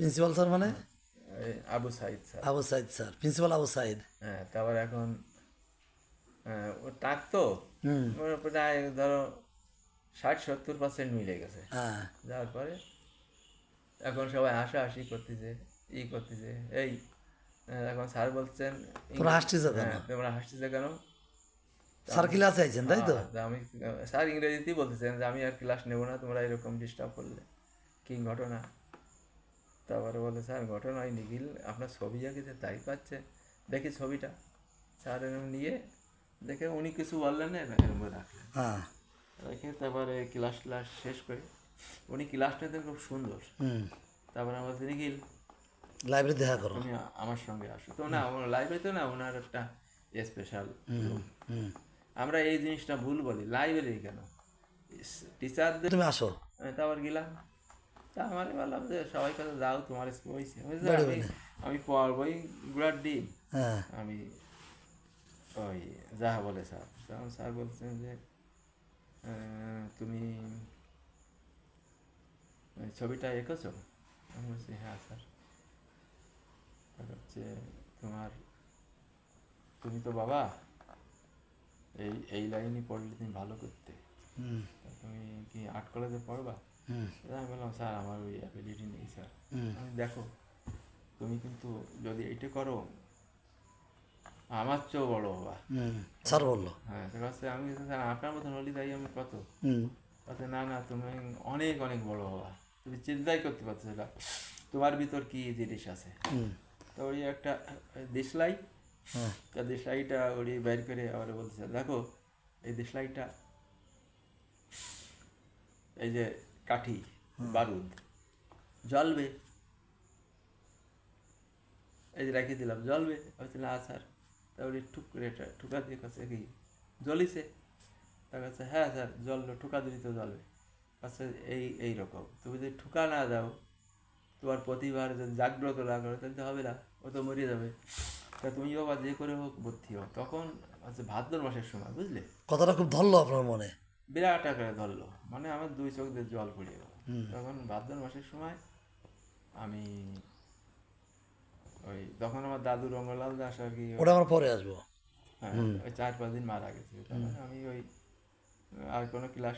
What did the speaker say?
Principal sir মানে? এই Abu Saeed sir. Abu Saeed sir principal Abu Saeed. হ্যাঁ তারপর এখন আহ, ও টাক তো। ওর প্রায় ধরো ষাট সত্তর পার্সেন্ট মিলে গেছে। হ্যাঁ। যাওয়ার পরে এখন সবাই হাসাহাসি করতেছে ই করতেছে। এই এখন স্যার বলছেন তোমরা হাসতেছো কেন? হ্যাঁ, তোমরা হাসতেছে কেন? স্যার ক্লাসে আইছেন তাই তো? হ্যাঁ, আমি স্যার ইংরেজিতেই বলতেছেন যে আমি আর ক্লাস নেব না তোমরা এরকম ডিস্টার্ব করলে। কি ঘটনা? তারপরে বলে স্যার ঘটনা হয় নিখিল আপনার ছবি আঁকেছে তাই পাচ্ছে। দেখি ছবিটা। স্যার এরকম নিয়ে দেখে উনি কিছু বললেন না এরকম রাখলেন। হ্যাঁ। রেখে তারপরে ক্লাস ক্লাস শেষ করে উনি ক্লাস নিতেন খুব সুন্দর। হুম। তারপরে আমার নিখিল লাইব্রেরি দেখা করো। তুমি আমার সঙ্গে আসো। তো না আমার লাইব্রেরিতে না ওনার একটা স্পেশাল হুম আমরা এই জিনিসটা ভুল বলি। লাইব্রেরি কেন? টিচারদের তুমি আসো। তারপর গেলাম। তা আমার বললাম যে সবাই কথা যাও তোমার আমি আমি পড়বই গুড়ার ডিম হ্যাঁ। আমি ওই যা বলে স্যার তখন স্যার বলছেন যে তুমি ছবিটা এঁকেছো আমি বলছি হ্যাঁ স্যার হচ্ছে তোমার তুমি তো বাবা এই এই লাইনই পড়লে তুমি ভালো করতে। হুম। তুমি কি আর্ট কলেজে পড়বা? আমি বললাম স্যার আমার ওই অ্যাবিলিটি নেই স্যার। দেখো তুমি কিন্তু যদি এইটা করো আমার চেয়েও বড় হবা হুম। স্যার বলল। হ্যাঁ কাছে আমি স্যার আপনার মতন হলি তাই আমি কত? কাছে না না তুমি অনেক অনেক বড় হবা তুমি চিন্তাই করতে পারছ না। তোমার ভিতর কি জিনিস আছে? তো ওই একটা দেশলাই হ্যাঁ। তা দেশলাইটা ওই বের করে আবার বলছে দেখো এই দেশলাইটা এই যে কাঠি, বারুদ জ্বলবে এই যে রেখে দিলাম জ্বলবে বলছে, না স্যার। তারপরে ঠুক করে এটা ঠুকা দিয়ে কাছে কি, জ্বলিছে? তার কাছে হ্যাঁ স্যার জ্বললো ঠুকা দিলি তো জ্বলবে কাছে এই এই রকম। তুমি যদি ঠুকা না দাও, তোমার প্রতিভার যদি জাগ্রত না করো, তাহলে তো হবে না, ও তো মরে যাবে। তা তুমি বাবা যে করে হোক, ভর্তি হোক তখন হচ্ছে ভাদ্র মাসের সময়, বুঝলে? কথাটা খুব ধরলো আপনার মনে। বিরাট আকারে ধরলো। মানে আমার দুই চোখ দিয়ে জল পড়ে গেল। তখন ভাদ্র মাসের সময় আমি ওই তখন আমার দাদু রঙ্গলাল দাস আর কি ওটা আমার পরে আসব। হ্যাঁ ওই চার পাঁচ দিন মারা গেছে। তখন আমি ওই আর কোনো ক্লাস